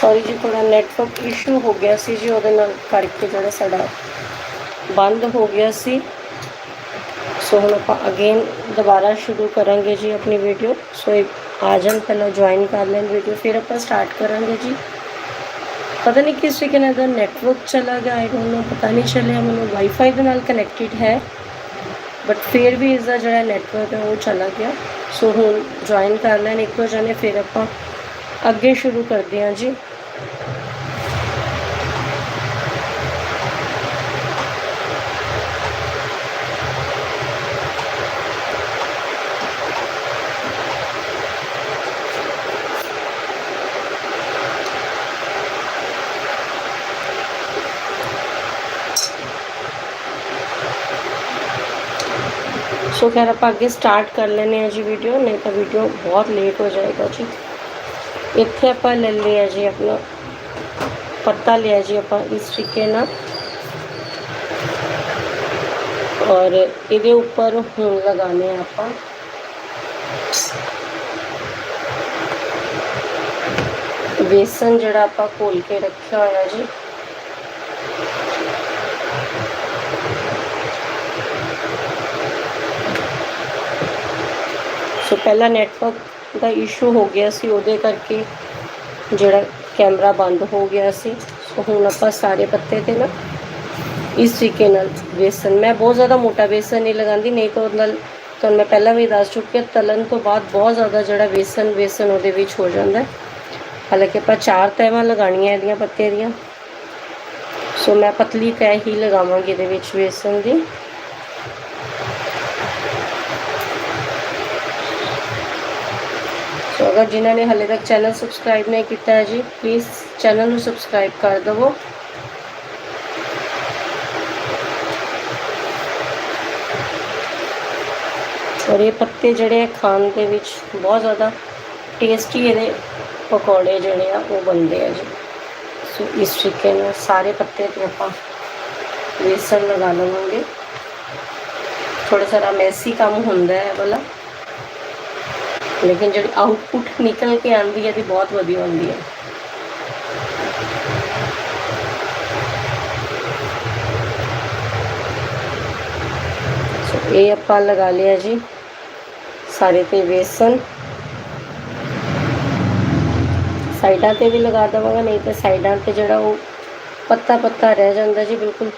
Sorry ਜੀ ਥੋੜਾ network issue ਹੋ ਗਿਆ ਸੀ ਜੀ, ਉਹਦੇ ਨਾਲ ਕਰਕੇ ਜਿਹੜਾ ਸਾਡਾ ਬੰਦ ਹੋ ਗਿਆ ਸੀ। ਸੋ ਹੁਣ ਆਪਾਂ ਅਗੇਨ ਦੁਬਾਰਾ ਸ਼ੁਰੂ ਕਰਾਂਗੇ ਜੀ ਆਪਣੀ ਵੀਡੀਓ ਸੋ ਇੱਕ ਆ ਜਾਣ, ਪਹਿਲਾਂ ਜੁਆਇਨ ਕਰ ਲੈਣ ਵੀਡੀਓ ਫਿਰ ਆਪਾਂ ਸਟਾਰਟ ਕਰਾਂਗੇ ਜੀ। ਪਤਾ ਨਹੀਂ ਕਿਸ ਤਰੀਕੇ ਨਾਲ ਦਾ ਨੈਟਵਰਕ ਚਲਾ ਗਿਆ ਆਈ ਡੋਨਟ ਨੋ ਪਤਾ ਨਹੀਂ ਚੱਲਿਆ, ਮੈਨੂੰ ਵਾਈਫਾਈ ਦੇ ਨਾਲ ਕਨੈਕਟਡ ਹੈ। ਬਟ ਫਿਰ ਵੀ ਇਸ ਦਾ ਜਿਹੜਾ ਨੈਟਵਰਕ ਹੈ, ਉਹ ਚਲਾ ਗਿਆ। ਸੋ ਹੁਣ ਜੁਆਇਨ ਕਰ ਲੈਣ, ਇੱਕੋ ਜਣੇ, ਫਿਰ ਆਪਾਂ ਅੱਗੇ ਸ਼ੁਰੂ ਕਰਦੇ ਹਾਂ ਜੀ। ਸੋ ਖੈਰ ਆਪਾਂ ਅੱਗੇ ਸਟਾਰਟ ਕਰ ਲੈਨੇ ਆ ਜੀ ਵੀਡੀਓ ਨਹੀਂ ਤਾਂ ਵੀਡੀਓ ਬਹੁਤ ਲੇਟ ਹੋ ਜਾਏਗਾ ਜੀ ਇੱਥੇ ਆਪਾਂ ਲੈ ਲਿਆ ਜੀ ਆਪਣਾ ਪੱਤਾ ਲਿਆ ਜੀ ਆਪਾਂ ਇਸ ਤਰੀਕੇ ਨਾਲ ਔਰ ਇਹਦੇ ਉੱਪਰ ਹੁਣ ਲਗਾਣੇ ਆ ਆਪਾਂ ਬੇਸਨ ਜਿਹੜਾ ਆਪਾਂ ਘੋਲ ਕੇ ਰੱਖਿਆ ਹੋਇਆ ਜੀ ਸੋ ਪਹਿਲਾ ਨੈਟਵਰਕ ਦਾ ਇਸ਼ੂ ਹੋ ਗਿਆ ਸੀ, ਉਹਦੇ ਕਰਕੇ ਜਿਹੜਾ ਕੈਮਰਾ ਬੰਦ ਹੋ ਗਿਆ ਸੀ। ਸੋ ਹੁਣ ਆਪਾਂ ਸਾਰੇ ਪੱਤੇ ਤੇ ਨਾ ਇਸ ਤਰੀਕੇ ਨਾਲ ਬੇਸਨ ਮੈਂ ਬਹੁਤ ਜ਼ਿਆਦਾ ਮੋਟਾ ਬੇਸਨ ਨਹੀਂ ਲਗਾਉਂਦੀ, ਨਹੀਂ ਤਾਂ ਉਹਦੇ ਨਾਲ ਤੁਹਾਨੂੰ ਮੈਂ ਪਹਿਲਾਂ ਵੀ ਦੱਸ ਚੁੱਕੀ ਹਾਂ ਤਲਨ ਤੋਂ ਬਾਅਦ ਬਹੁਤ ਜ਼ਿਆਦਾ ਜਿਹੜਾ ਬੇਸਨ ਬੇਸਨ ਉਹਦੇ ਵਿੱਚ ਹੋ ਜਾਂਦਾ ਹਾਲਾਂਕਿ ਆਪਾਂ ਚਾਰ ਤੈਵਾਂ ਲਗਾਣੀਆਂ ਇਹਦੀਆਂ ਪੱਤੇ ਦੀਆਂ। ਸੋ ਮੈਂ ਪਤਲੀ ਤੈ ਹੀ ਲਗਾਵਾਂਗੀ ਇਹਦੇ ਵਿੱਚ ਬੇਸਨ ਦੀ। ਸੋ ਅਗਰ ਜਿਨ੍ਹਾਂ ਨੇ ਹਲੇ ਤੱਕ ਚੈਨਲ ਸਬਸਕ੍ਰਾਈਬ ਨਹੀਂ ਕੀਤਾ ਹੈ ਜੀ ਪਲੀਜ਼ ਚੈਨਲ ਨੂੰ ਸਬਸਕ੍ਰਾਈਬ ਕਰ ਦਿਵੋ। ਔਰ ਇਹ ਪੱਤੇ ਜਿਹੜੇ ਖਾਣ ਦੇ ਵਿੱਚ ਬਹੁਤ ਜ਼ਿਆਦਾ ਟੇਸਟੀ ਇਹਦੇ ਪਕੌੜੇ ਜਿਹੜੇ ਆ, ਉਹ ਬਣਦੇ ਆ ਜੀ। ਸੋ ਇਸ ਤਰੀਕੇ ਨਾਲ ਸਾਰੇ ਪੱਤੇ ਤੇ ਆਪਾਂ ਬੇਸਨ ਲਗਾ ਲਵਾਂਗੇ। ਥੋੜਾ ਸਾਰਾ ਮੈਸੀ ਕੰਮ ਹੁੰਦਾ ਹੈ ਇਹ ਵਾਲਾ। ਲੇਕਿਨ ਜਿਹੜੀ ਆਊਟਪੁੱਟ ਨਿਕਲ ਕੇ ਆਉਂਦੀ ਹੈ ਤੇ ਬਹੁਤ ਵਧੀਆ ਹੁੰਦੀ ਹੈ। ਇਹ ਆਪਾਂ ਲਗਾ ਲਿਆ ਜੀ। ਸਾਰੇ ਤੇ ਬੇਸਨ। ਸਾਈਡਾਂ ਤੇ ਵੀ ਲਗਾ ਦਵਾਂਗਾ, ਨਹੀਂ ਤਾਂ ਸਾਈਡਾਂ ਤੇ ਜਿਹੜਾ ਉਹ ਪੱਤਾ ਪੱਤਾ ਰਹਿ ਜਾਂਦਾ ਜੀ, ਬਿਲਕੁਲ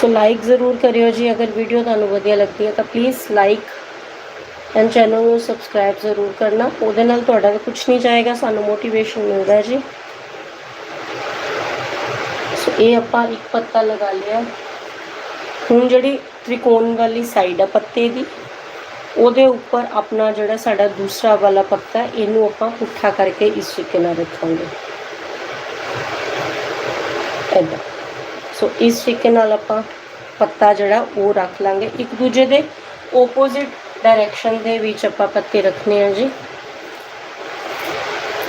ਸੋ ਲਾਈਕ ਜ਼ਰੂਰ ਕਰਿਓ ਜੀ, ਅਗਰ ਵੀਡੀਓ ਤੁਹਾਨੂੰ ਵਧੀਆ ਲੱਗਦੀ ਹੈ ਤਾਂ ਪਲੀਜ਼ ਲਾਈਕ ਐਂਡ ਚੈਨਲ ਨੂੰ ਸਬਸਕ੍ਰਾਈਬ ਜ਼ਰੂਰ ਕਰਨਾ। ਉਹਦੇ ਨਾਲ ਤੁਹਾਡਾ ਕੁਝ ਨਹੀਂ ਜਾਏਗਾ, ਸਾਨੂੰ ਮੋਟੀਵੇਸ਼ਨ ਮਿਲਦਾ ਜੀ। ਸੋ ਇਹ ਆਪਾਂ ਇੱਕ ਪੱਤਾ ਲਗਾ ਲਿਆ। ਹੁਣ ਜਿਹੜੀ ਤ੍ਰਿਕੋਣ ਵਾਲੀ ਸਾਈਡ ਆ ਪੱਤੇ ਦੀ, ਉਹਦੇ ਉੱਪਰ ਆਪਣਾ ਜਿਹੜਾ ਸਾਡਾ ਦੂਸਰਾ ਵਾਲਾ ਪੱਤਾ ਇਹਨੂੰ ਆਪਾਂ ਪੁੱਠਾ ਕਰਕੇ ਇਸ ਤਰੀਕੇ ਨਾਲ ਰੱਖਾਂਗੇ। ਏਦਾਂ। ਸੋ ਇਸ ਤਰੀਕੇ ਨਾਲ ਆਪਾਂ ਪੱਤਾ ਜਿਹੜਾ ਉਹ ਰੱਖ ਲਾਂਗੇ। ਇੱਕ ਦੂਜੇ ਦੇ ਓਪੋਜਿਟ ਡਾਇਰੈਕਸ਼ਨ ਦੇ ਵਿੱਚ ਆਪਾਂ ਪੱਤੇ ਰੱਖਨੇ ਆ ਜੀ।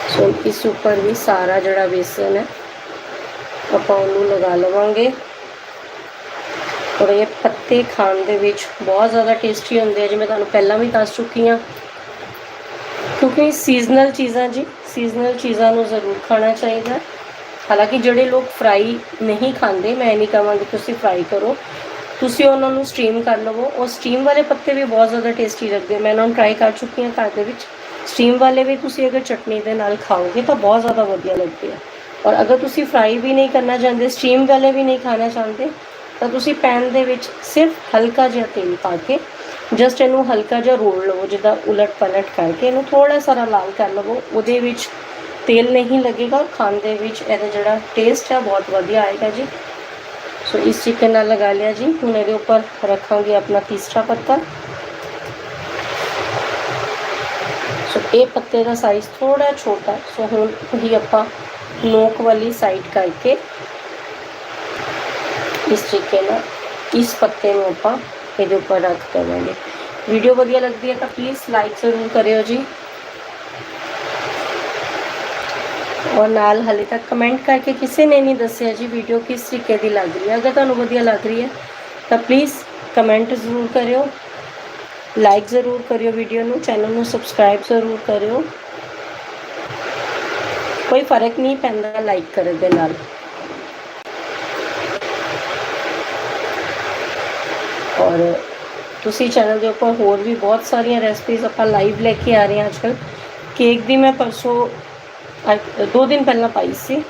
ਸੋ ਇਸ ਉੱਪਰ ਵੀ ਸਾਰਾ ਜਿਹੜਾ ਬੇਸਨ ਹੈ, ਆਪਾਂ ਉਹਨੂੰ ਲਗਾ ਲਵਾਂਗੇ। ਔਰ ਇਹ ਪੱਤੇ ਖਾਣ ਦੇ ਵਿੱਚ ਬਹੁਤ ਜ਼ਿਆਦਾ ਟੇਸਟੀ ਹੁੰਦੇ ਆ ਜਿਵੇਂ ਤੁਹਾਨੂੰ ਪਹਿਲਾਂ ਵੀ ਦੱਸ ਚੁੱਕੀ ਹਾਂ। ਕਿਉਂਕਿ ਸੀਜ਼ਨਲ ਚੀਜ਼ਾਂ ਜੀ ਸੀਜ਼ਨਲ ਚੀਜ਼ਾਂ ਨੂੰ ਜ਼ਰੂਰ ਖਾਣਾ ਚਾਹੀਦਾ। ਹਾਲਾਂਕਿ ਜਿਹੜੇ ਲੋਕ ਫਰਾਈ ਨਹੀਂ ਖਾਂਦੇ, ਮੈਂ ਨਹੀਂ ਕਹਾਂਗੀ ਤੁਸੀਂ ਫਰਾਈ ਕਰੋ। ਤੁਸੀਂ ਉਹਨਾਂ ਨੂੰ ਸਟੀਮ ਕਰ ਲਵੋ। ਉਹ ਸਟੀਮ ਵਾਲੇ ਪੱਤੇ ਵੀ ਬਹੁਤ ਜ਼ਿਆਦਾ ਟੇਸਟੀ ਲੱਗਦੇ ਮੈਂ ਉਹਨਾਂ ਨੂੰ ਟਰਾਈ ਕਰ ਚੁੱਕੀ ਹਾਂ ਘਰ ਦੇ ਵਿੱਚ। ਸਟੀਮ ਵਾਲੇ ਵੀ ਤੁਸੀਂ ਅਗਰ ਚਟਨੀ ਦੇ ਨਾਲ ਖਾਓਗੇ ਤਾਂ ਬਹੁਤ ਜ਼ਿਆਦਾ ਵਧੀਆ ਲੱਗਦੇ ਆ। ਔਰ ਅਗਰ ਤੁਸੀਂ ਫਰਾਈ ਵੀ ਨਹੀਂ ਕਰਨਾ ਚਾਹੁੰਦੇ ਸਟੀਮ ਵਾਲੇ ਵੀ ਨਹੀਂ ਖਾਣਾ ਚਾਹੁੰਦੇ, ਤਾਂ ਤੁਸੀਂ ਪੈਨ ਦੇ ਵਿੱਚ ਸਿਰਫ ਹਲਕਾ ਜਿਹਾ ਤੇਲ ਪਾ ਕੇ ਜਸਟ ਇਹਨੂੰ ਹਲਕਾ ਜਿਹਾ ਰੋਲ ਲਵੋ, ਜਿੱਦਾਂ ਉਲਟ ਪਲਟ ਕਰਕੇ ਇਹਨੂੰ ਥੋੜਾ ਸਾਰਾ ਲਾਲ ਕਰ ਲਵੋ। ਉਹਦੇ ਵਿੱਚ ਤੇਲ ਨਹੀਂ ਲੱਗੇਗਾ ਖਾਣ ਦੇ ਵਿੱਚ ਇਹਦਾ ਜਿਹੜਾ ਟੇਸਟ ਹੈ ਬਹੁਤ ਵਧੀਆ ਆਏਗਾ ਜੀ ਸੋ ਇਸ ਤਰੀਕੇ ਨਾਲ ਲਗਾ ਲਿਆ ਜੀ ਹੁਣ ਇਹਦੇ ਉੱਪਰ ਰੱਖਾਂਗੇ ਆਪਣਾ ਤੀਸਰਾ ਪੱਤਾ ਸੋ ਇਹ ਪੱਤੇ ਦਾ ਸਾਈਜ਼ ਥੋੜਾ ਛੋਟਾ ਸੋ ਹੁਣ ਹੀ ਆਪਾਂ ਨੋਕ ਵਾਲੀ ਸਾਈਡ ਕਰਕੇ ਇਸ ਤਰੀਕੇ ਨਾਲ ਇਸ ਪੱਤੇ ਨੂੰ ਆਪਾਂ ਇਹਦੇ ਉੱਪਰ ਰੱਖ ਦੇਵਾਂਗੇ ਵੀਡੀਓ ਵਧੀਆ ਲੱਗਦੀ ਹੈ ਤਾਂ ਪਲੀਜ਼ ਲਾਈਕ ਜ਼ਰੂਰ ਕਰਿਓ ਜੀ ਔਰ ਨਾਲ ਹਲੇ ਤੱਕ ਕਮੈਂਟ ਕਰਕੇ ਕਿਸੇ ਨੇ ਨਹੀਂ ਦੱਸਿਆ ਜੀ ਵੀਡੀਓ ਕਿਸ ਤਰੀਕੇ ਦੀ ਲੱਗ ਰਹੀ ਹੈ। ਅਗਰ ਤੁਹਾਨੂੰ ਵਧੀਆ ਲੱਗ ਰਹੀ ਹੈ, ਤਾਂ ਪਲੀਜ਼ ਕਮੈਂਟ ਜ਼ਰੂਰ ਕਰਿਓ। ਲਾਈਕ ਜ਼ਰੂਰ ਕਰਿਓ ਵੀਡੀਓ ਨੂੰ ਚੈਨਲ ਨੂੰ ਸਬਸਕ੍ਰਾਈਬ ਜ਼ਰੂਰ ਕਰਿਓ। ਕੋਈ ਫ਼ਰਕ ਨਹੀਂ ਪੈਂਦਾ ਲਾਈਕ ਕਰਨ ਦੇ ਨਾਲ। ਔਰ ਤੁਸੀਂ ਚੈਨਲ ਦੇ ਉੱਪਰ ਹੋਰ ਵੀ ਬਹੁਤ ਸਾਰੀਆਂ ਰੈਸਪੀਜ਼ ਆਪਾਂ ਲਾਈਵ ਲੈ ਕੇ ਆ ਰਹੇ ਹਾਂ ਅੱਜਕੱਲ ਕੇਕ ਦੀ ਮੈਂ ਪਰਸੋਂ ਦੋ ਦਿਨ ਪਹਿਲਾਂ ਪਾਈ ਸੀ।